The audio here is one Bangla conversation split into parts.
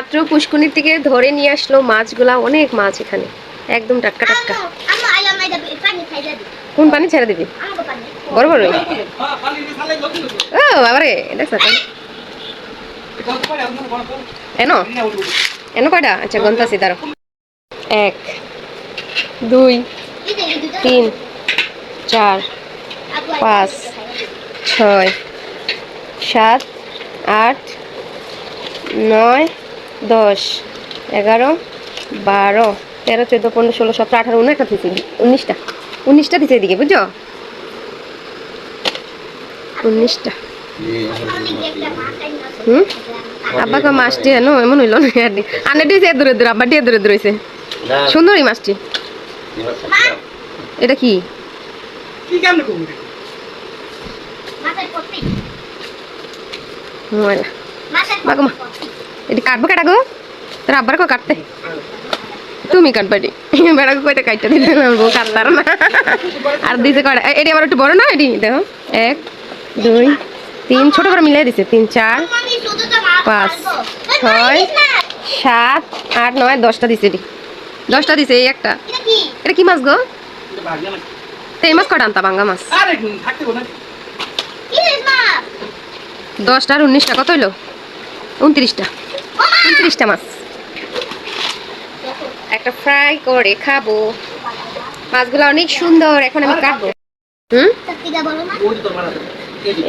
মাত্র পুষ্কুনির থেকে ধরে নিয়ে আসলো মাছগুলা অনেক মাছ এখানে। একদম টাটকা টাটকা। কোন পানি ছেড়ে দিবি? বড় বড় ও বাবারে দেখছ এনো? এনো কয়টা? আচ্ছা গন্তাছি দাঁড়ো এক দুই তিন চার পাঁচ ছয় সাত আট নয় দশ এগারো বারো তেরো চোদ্দ পনেরো ষোলো সতেরো আঠারো উনিশটা দিচ্ছে উনিশটা। উনিশটা দিচ্ছে এদিকে বুঝছ? উনিশটা। হুম? আব্বাকে মাছটি এনো এমন হইল না আনে দিয়েছে দূরে দূরে আব্বা দিয়ে দূরে দূরে হয়েছে সুন্দর মাছটি এটা কি? কি এটি কাটবো কাটা গো? তোর কো কাটতে। তুমি কাটবা এটি। বেড়া কইতে কাটতে দিলে কাটতার না। আর দিছে কয়টা? এটি আবার একটু বড় না এটি? দেখো। এক দুই তিন ছোট করে মিলাই দিছে। তিন চার পাঁচ, ছয়। সাত আট নয় দশটা দিছে এটি। দশটা দিছে এই একটা। এটা কি মাছ গো? এই মাছ কটা আনতা? বাঙ্গা মাছ। দশটা আর উনিশটা। কত হইল? উনত্রিশটা। উনত্রিশটা মাছ একটা ফ্রাই করে খাব মাছগুলো অনেক সুন্দর এখন আমি কাটবো হুম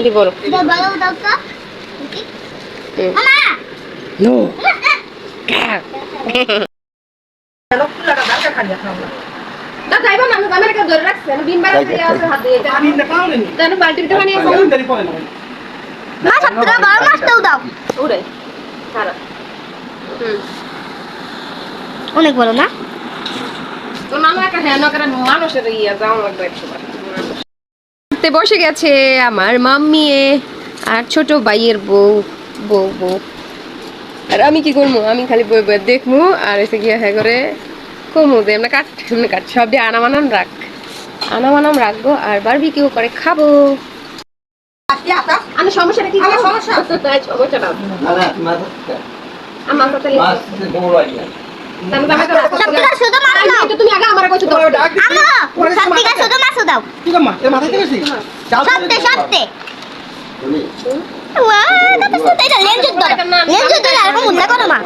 বলো বলো দাও অনেক বড় না? তো নানু একটা হ্যাঁ মানুষের ইয়া যাও লাগবে একবার বসে গেছে আমার মাম্মি এ আর ছোট ভাইয়ের বউ বউ বউ। আর আমি কি করব? আমি খালি বই বই দেখব আর এসে গিয়ে হ্যাঁ করে কমু যে এমনি কাট এমনি কাট সব দিয়ে আনাম আনাম রাখ। আনাম আনাম রাখব আর বারবি কেউ করে খাব। সমস্যাটা কি? সমস্যা? আমার কথা তুমি আগে আমার দাও। মাথায় সত্যি সত্যি। করো মা